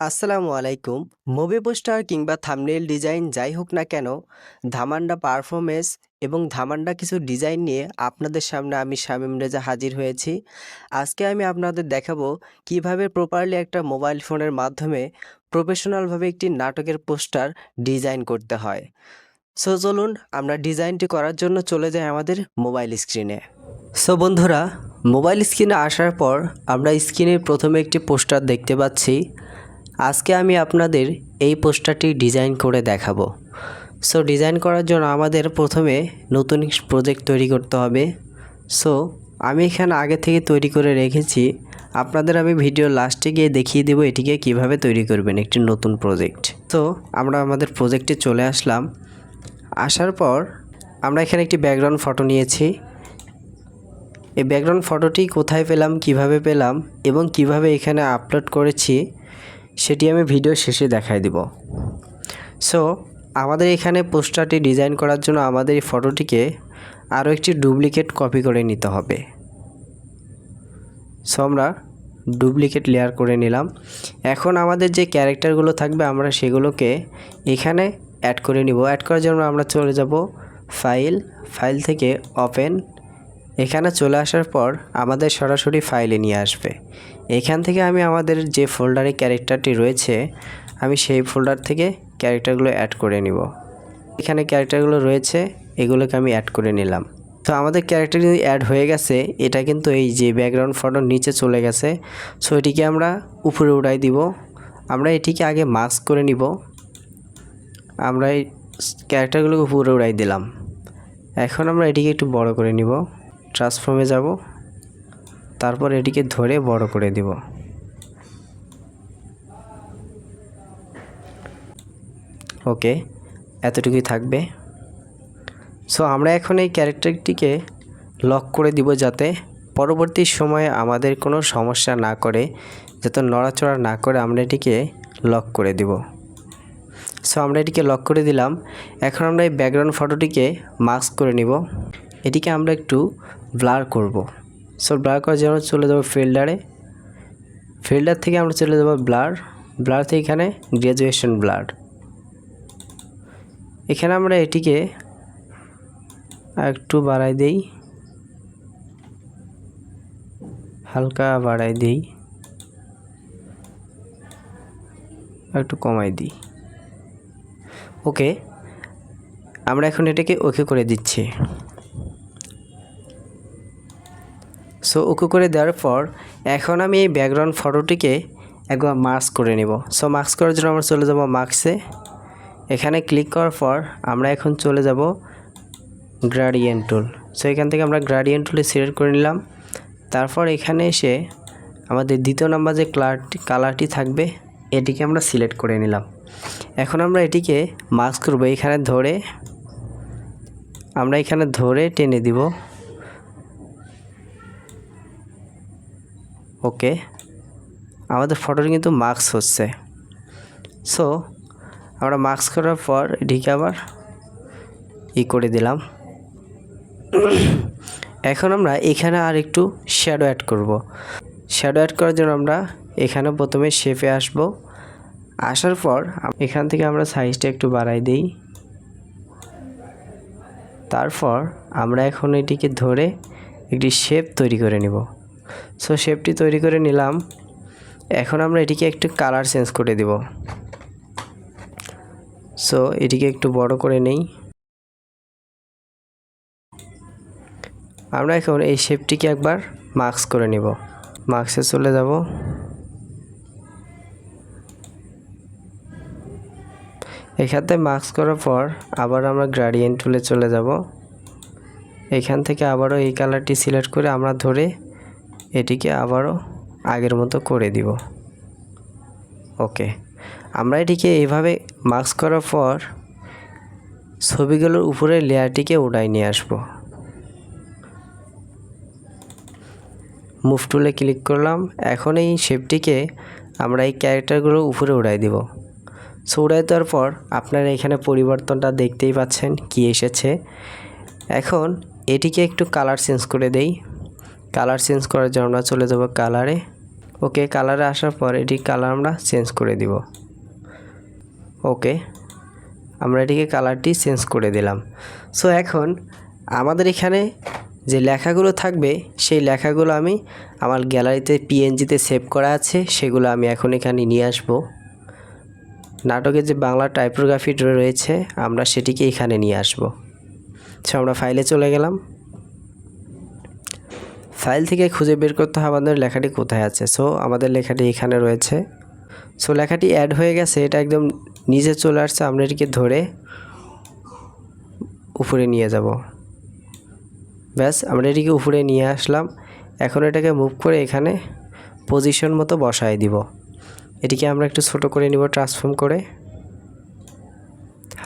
আসসালামু আলাইকুম। Movie poster কিংবা থামনেল ডিজাইন যাই হোক না কেন, ধামান্ডা পারফরমেন্স এবং ধামান্ডা কিছু ডিজাইন নিয়ে আপনাদের সামনে আমি শামীম রেজা হাজির হয়েছি। আজকে আমি আপনাদের দেখাবো কীভাবে প্রপারলি একটা মোবাইল ফোনের মাধ্যমে প্রফেশনালভাবে একটি নাটকের পোস্টার ডিজাইন করতে হয়। সো চলুন আমরা ডিজাইনটি করার জন্য চলে যাই আমাদের মোবাইল স্ক্রিনে সো বন্ধুরা মোবাইল স্ক্রিনে আসার পর আমরা স্ক্রিনে প্রথমে একটি পোস্টার দেখতে পাচ্ছি। আজকে আমি আপনাদের এই পোস্টারটি ডিজাইন করে দেখাবো। সো ডিজাইন করার জন্য আমাদের প্রথমে নতুন প্রজেক্ট তৈরি করতে হবে। সো আমি এখানে আগে থেকে তৈরি করে রেখেছি। আপনাদের আমি ভিডিও লাস্টে গিয়ে দেখিয়ে দেবো এটিকে কীভাবে তৈরি করবেন একটি নতুন প্রজেক্ট তো আমরা আমাদের প্রজেক্টে চলে আসলাম। আসার পর আমরা এখানে একটি ব্যাকগ্রাউন্ড ফটো নিয়েছি। এই ব্যাকগ্রাউন্ড ফটোটি কোথায় পেলাম, কীভাবে পেলাম এবং কীভাবে এখানে আপলোড করেছি সেটি আমি ভিডিও শেষে দেখাই দিব। সো আমাদের এখানে পোস্টারটি ডিজাইন করার জন্য আমাদের এই ফটোটিকে আরও একটি ডুপ্লিকেট কপি করে নিতে হবে। সো আমরা ডুপ্লিকেট লেয়ার করে নিলাম। এখন আমাদের যে ক্যারেক্টারগুলো থাকবে, আমরা সেগুলোকে এখানে অ্যাড করে নিব। অ্যাড করার জন্য আমরা চলে যাব ফাইল ফাইল থেকে ওপেন এখানে চলে আসার পর আমাদের সরাসরি ফাইলে নিয়ে আসবে। এখান থেকে আমি আমাদের যে ফোল্ডারে ক্যারেক্টারটি রয়েছে, আমি সেই ফোল্ডার থেকে ক্যারেক্টারগুলো অ্যাড করে নিব। এখানে ক্যারেক্টারগুলো রয়েছে, এগুলোকে আমি অ্যাড করে নিলাম। তো আমাদের ক্যারেক্টার কিন্তু অ্যাড হয়ে গেছে, এটা কিন্তু এই যে ব্যাকগ্রাউন্ড ফটোর নিচে চলে গেছে সো এটিকে আমরা উপরে উড়াই দিব। আমরা এটিকে আগে মাস্ক করে নিব। আমরা এই ক্যারেক্টারগুলোকে উপরে উড়াই দিলাম। এখন আমরা এটিকে একটু বড় করে নিব। ট্রান্সফর্মে যাব। তারপর এটিকে ধরে বড় করে দিব। ওকে, এতটুকুই থাকবে। সো আমরা এখন এই ক্যারেক্টারটিকে লক করে দিব যাতে পরবর্তী সময়ে আমাদের কোনো সমস্যা না করে, যাতে নড়াচড়া না করে আমরা এটিকে লক করে দিব। সো আমরা এটিকে লক করে দিলাম। এখন আমরা এই ব্যাকগ্রাউন্ড ফটোটিকে মাস্ক করে নিব। এটিকে আমরা একটু ব্লার করব। সো ব্লার করার জন্য চলে যাব ফিল্ডারে ফিল্ডার থেকে আমরা চলে যাব ব্লার ব্লার থেকে এখানে গ্র্যাজুয়েশন ব্লার এখানে আমরা এটিকে একটু বাড়াই দেই। হালকা বাড়াই দেই। একটু কমাই দিই। ওকে আমরা এখন এটাকে ওকে করে দিচ্ছি। সো ওকে করে দেওয়ার পর এখন আমি এই ব্যাকগ্রাউন্ড ফটোটিকে একবার মার্কস করে নেব। সো মার্কস করার জন্য আমরা চলে যাব মার্কসে এখানে ক্লিক করার পর আমরা এখন চলে যাব গ্রাডিয়েন্ট টুল সো এখান থেকে আমরা গ্রাডিয়েন্ট টুলে সিলেক্ট করে নিলাম। তারপর এখানে এসে আমাদের দ্বিতীয় নাম্বার যে কালারটি কালারটি থাকবে, এটিকে আমরা সিলেক্ট করে নিলাম। এখন আমরা এটিকে মার্কস করব। এখানে ধরে আমরা এখানে ধরে টেনে দিব। ওকে, আমাদের ফটোটি কিন্তু মার্কস হচ্ছে। সো, আমরা মার্কস করার পর এটিকে আবার ই করে দিলাম। এখন আমরা এখানে আর একটু শ্যাডো অ্যাড করব। শ্যাডো অ্যাড করার জন্য আমরা এখানে প্রথমে শেপে আসব। আসার পর এখান থেকে আমরা সাইজটা একটু বাড়াই দিই। তারপর আমরা এখন এটিকে ধরে একটি শেপ তৈরি করে নেব। সো শেপটি তৈরি করে নিলাম। এখন আমরা এটিকে একটু কালার চেঞ্জ করে দিব। সো এটিকে একটু বড় করে নেই। আমরা এখন এই শেপটিকে একবার মার্কস করে নিব। মার্কসে চলে যাব। এখানে মার্কস করার পর আবার আমরা গ্রাডিয়েন্ট টুলে চলে যাব। এখান থেকে আবারও এই কালারটি সিলেক্ট করে আমরা ধরে এটিকে আবারও আগের মতো করে দিব। ওকে। আমরা এটিকে এইভাবে মাস্ক করার পর ছবিগুলোর উপরে লেয়ারটিকে উড়াই নিয়ে আসব। মুভ টুলে ক্লিক করলাম। এখন এই শেপটিকে আমরা এই ক্যারেক্টারগুলো উপরে উড়াই দিব। সো, উড়াই দেওয়ার পর আপনারা এখানে পরিবর্তনটা দেখতেই পাচ্ছেন কি এসেছে। এখন এটিকে একটু কালার চেঞ্জ করে দেই। কালার চেঞ্জ করার জন্য আমরা চলে যাব কালারে। ওকে কালারে আসার পর এটি কালার আমরা চেঞ্জ করে দিব। ওকে আমরা এটিকে কালারটি চেঞ্জ করে দিলাম। সো এখন আমাদের এখানে যে লেখাগুলো থাকবে, সেই লেখাগুলো আমি আমার গ্যালারিতে পিএনজিতে সেভ করা আছে, সেগুলো আমি এখন এখানে নিয়ে আসব। নাটকের যে বাংলা টাইপোগ্রাফি রয়েছে, আমরা সেটিকে এখানে নিয়ে আসব। সো আমরা ফাইলে চলে গেলাম। ফাইল থেকে খুঁজে বের করতে হবে আমাদের লেখাটি কোথায় আছে। সো আমাদের লেখাটি এখানে রয়েছে। সো লেখাটি অ্যাড হয়ে গেছে, এটা একদম নিচে চলে আসছে, আমরা এটিকে ধরে উপরে নিয়ে যাব। ব্যাস, আমরা এটিকে উপরে নিয়ে আসলাম। এখন এটাকে মুভ করে এখানে পজিশন মতো বসায় দিব। এটিকে আমরা একটু ছোট করে নিব ট্রান্সফর্ম করে।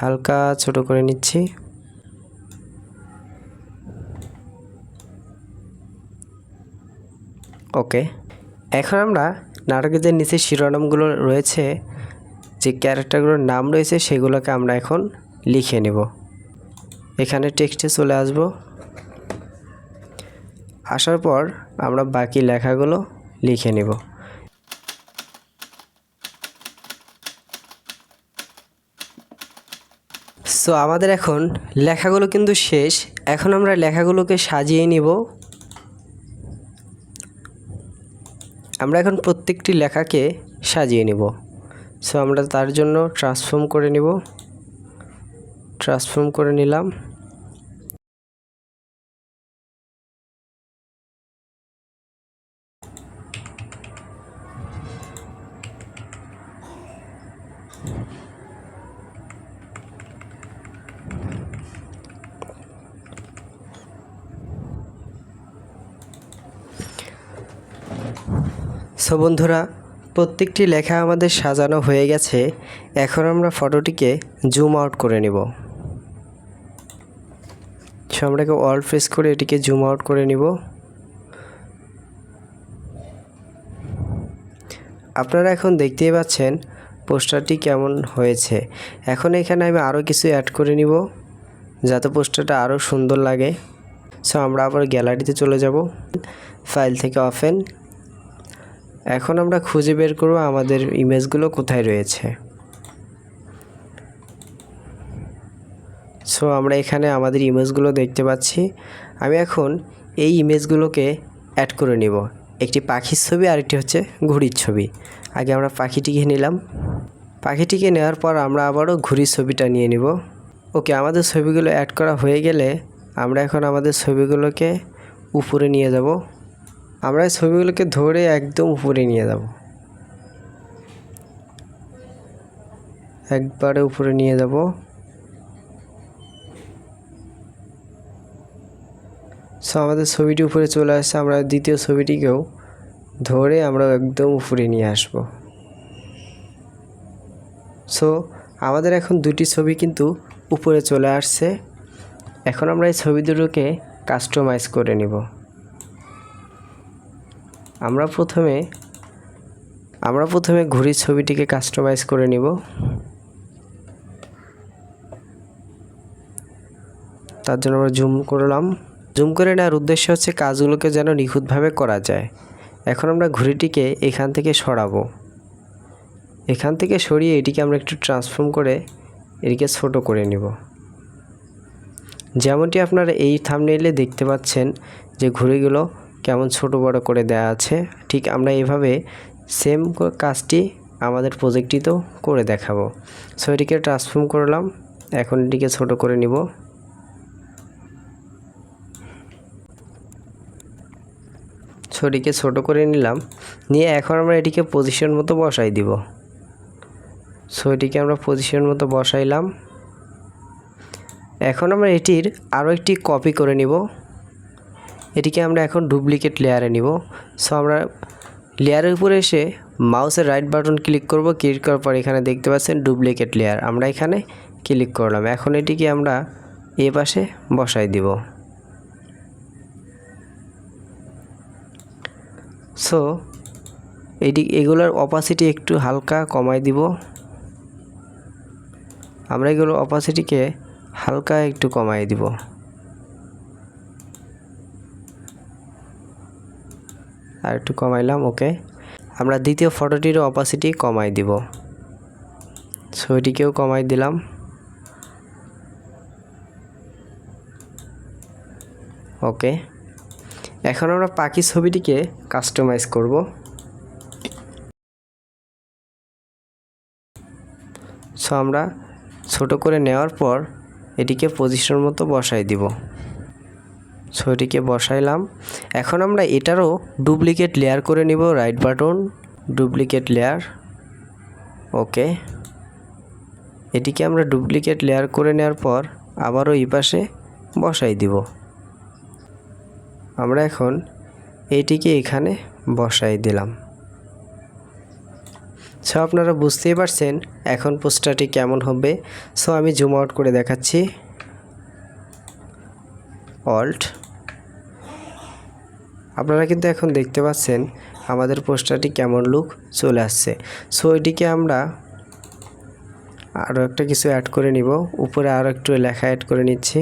হালকা ছোট করে নিচ্ছি। ওকে। এখন আমরা নাটকের যে নিচে শিরোনামগুলো রয়েছে, যে ক্যারেক্টারগুলোর নাম রয়েছে সেগুলোকে আমরা এখন লিখে নেব। এখানে টেক্সটে চলে আসব। আসার পর আমরা বাকি লেখাগুলো লিখে নেব। সো আমাদের এখন লেখাগুলো কিন্তু শেষ। এখন আমরা লেখাগুলোকে সাজিয়ে নিব। আমরা এখন প্রত্যেকটি লেখাকে সাজিয়ে নিব। সো আমরা তার জন্য ট্রান্সফর্ম করে নিব। ট্রান্সফর্ম করে নিলাম। সো বন্ধুরা, প্রত্যেকটি লেখা আমাদের সাজানো হয়ে গেছে। এখন আমরা ফটোটিকে জুম আউট করে নিব। সো আমরাকে অল প্রেস করে এটিকে জুম আউট করে নিব। আপনারা এখন দেখতেই পাচ্ছেন পোস্টারটি কেমন হয়েছে। এখন এখানে আমি আরও কিছু অ্যাড করে নিব, যাতে পোস্টারটা আরও সুন্দর লাগে। সো আমরা আবার গ্যালারিতে চলে যাব। ফাইল থেকে অফেন এখন আমরা খুঁজে বের করব আমাদের ইমেজগুলো কোথায় রয়েছে। সো আমরা এখানে আমাদের ইমেজগুলো দেখতে পাচ্ছি। আমি এখন এই ইমেজগুলোকে অ্যাড করে নিব। একটি পাখির ছবি আর একটি হচ্ছে ঘুড়ির ছবি। আগে আমরা পাখিটিকে নিলাম। পাখিটিকে নেওয়ার পর আমরা আবারও ঘুড়ির ছবিটা নিয়ে নিব। ওকে, আমাদের ছবিগুলো অ্যাড করা হয়ে গেলে আমরা এখন আমাদের ছবিগুলোকে উপরে নিয়ে যাব। আমরা ছবিগুলোকে ধরে একদম উপরে নিয়ে যাব। একবারে উপরে নিয়ে যাব। সো আমাদের ছবিটি উপরে চলে আসছে, আমরা দ্বিতীয় ছবিটিকেও ধরে আমরা একদম উপরে নিয়ে আসব। সো আমাদের এখন দুটি ছবি কিন্তু উপরে চলে আসছে। এখন আমরা এই ছবি দুটোকে কাস্টমাইজ করে নিব। আমরা প্রথমে আমরা প্রথমে ঘড়ির ছবিটিকে কাস্টমাইজ করে নিব। তার জন্য আমরা জুম করলাম। জুম করে নেওয়ার উদ্দেশ্য হচ্ছে কাজগুলোকে যেন নিখুঁতভাবে করা যায়। এখন আমরা ঘড়িটিকে এখান থেকে সরাবো। এখান থেকে সরিয়ে এটিকে আমরা একটু ট্রান্সফর্ম করে এটিকে ছোট করে নিব। যেমনটি আপনারা এই থামনেইলে দেখতে পাচ্ছেন যে ঘড়িগুলো কেমন ছোট বড় করে দেওয়া আছে, ঠিক আমরা এভাবে সেম কাজটি আমাদের প্রজেক্টটিতেও করে দেখাবো। সো এটিকে ট্রান্সফর্ম করলাম, এখন এটিকে ছোট করে নিব। ছড়িকে ছোট করে নিলাম, নিয়ে এখন আমরা এটিকে পজিশন মতো বসাই দিব। সো এটিকে আমরা পজিশন মতো বসাইলাম। এখন আমরা এটির আরও একটি কপি করে নিব। এটিকে আমরা এখন ডুপ্লিকেট লেয়ারে নিব। সো আমরা লেয়ারের উপরে এসে মাউসের রাইট বাটন ক্লিক করব। ক্লিক করার পর এখানে দেখতে পাচ্ছেন ডুপ্লিকেট লেয়ার। আমরা এখানে ক্লিক করলাম। এখন এটিকে আমরা এ পাশে বসাই দিব। সো এটি, এগুলোর অপাসিটি একটু হালকা কমাই দিব। আমরা এগুলো অপাসিটিকে হালকা একটু কমাই দিব। আর একটু কমাইলাম, ওকে। আমরা দ্বিতীয় ফটোটিরও অপাসিটি কমাই দিব। ছবিটিকেও কমাই দিলাম। ওকে। এখন আমরা পাখি ছবিটিকে কাস্টমাইজ করব। সো আমরা ছোট করে নেওয়ার পর এটিকে পজিশন মতো বসাই দিব। ছবিটিকে বসাইলাম। এখন আমরা এটারও ডুপ্লিকেট লেয়ার করে নিব right button duplicate layer okay এটিকে আমরা ডুপ্লিকেট লেয়ার করে নেওয়ার পর আবারও এই পাশে বসাই দিব। আমরা এখন এইটিকে এখানে বসাই দিলাম। সো আপনারা বুঝতেই পারছেন এখন পোস্টারটি কেমন হবে। সো আমি জুম আউট করে দেখাচ্ছি। অল্ট আপনারা কিন্তু এখন দেখতে পাচ্ছেন আমাদের পোস্টারটি কেমন লুক চলে আসছে। সো এটিকে আমরা আরও একটা কিছু অ্যাড করে নিব। উপরে আরও একটু লেখা অ্যাড করে নিচ্ছি।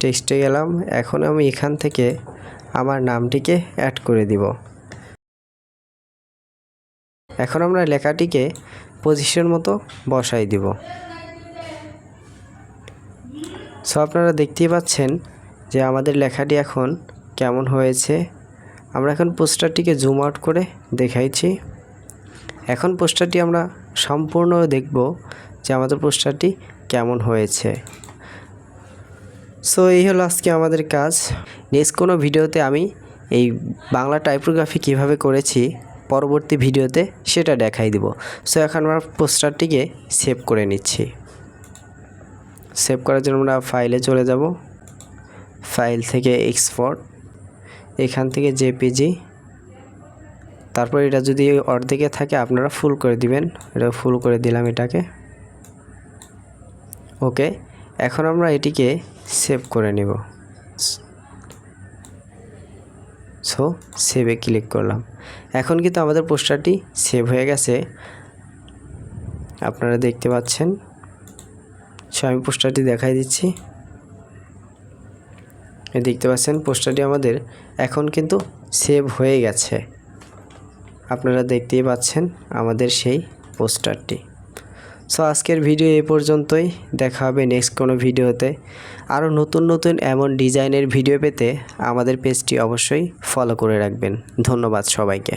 টেক্সটে গেলাম। এখন আমি এখান থেকে আমার নামটিকে অ্যাড করে দিব। এখন আমরা লেখাটিকে পজিশন মতো বসাই দিব। সো আপনারা দেখতেই পাচ্ছেন যে আমাদের লেখাটি এখন কেমন হয়েছে। আমরা এখন পোস্টারটিকে জুম আউট করে দেখাইছি। এখন পোস্টারটি আমরা সম্পূর্ণ দেখব যে আমাদের পোস্টারটি কেমন হয়েছে। সো এই হলো আজকে আমাদের কাজ। নেক্সট কোনো ভিডিওতে আমি এই বাংলা টাইপোগ্রাফি কীভাবে করেছি, পরবর্তী ভিডিওতে সেটা দেখাই দিব। সো এখন আমরা পোস্টারটিকে সেভ করে নিচ্ছি। সেভ করার জন্য আমরা ফাইলে চলে যাব। ফাইল থেকে এক্সপোর্ট, এখান থেকে জেপিজি। তারপর এটা যদি অর্ধেকে থাকে, আপনারা ফুল করে দিবেন। এটা ফুল করে দিলাম এটাকে। ওকে, এখন আমরা এটিকে সেভ করে নিব। সো সেভে ক্লিক করলাম। এখন কিন্তু আমাদের পোস্টারটি সেভ হয়ে গেছে। আপনারা দেখতে পাচ্ছেন। সো, আমি পোস্টারটি দেখাই দিচ্ছি। দেখতে পাচ্ছেন, পোস্টারটি আমাদের এখন কিন্তু সেভ হয়ে গেছে। আপনারা দেখতেই পাচ্ছেন আমাদের সেই পোস্টারটি। সো আজকের ভিডিও এ পর্যন্তই। দেখা হবে নেক্সট কোনো ভিডিওতে আরও নতুন নতুন এমন ডিজাইনের ভিডিও পেতে আমাদের পেজটি অবশ্যই ফলো করে রাখবেন। ধন্যবাদ সবাইকে।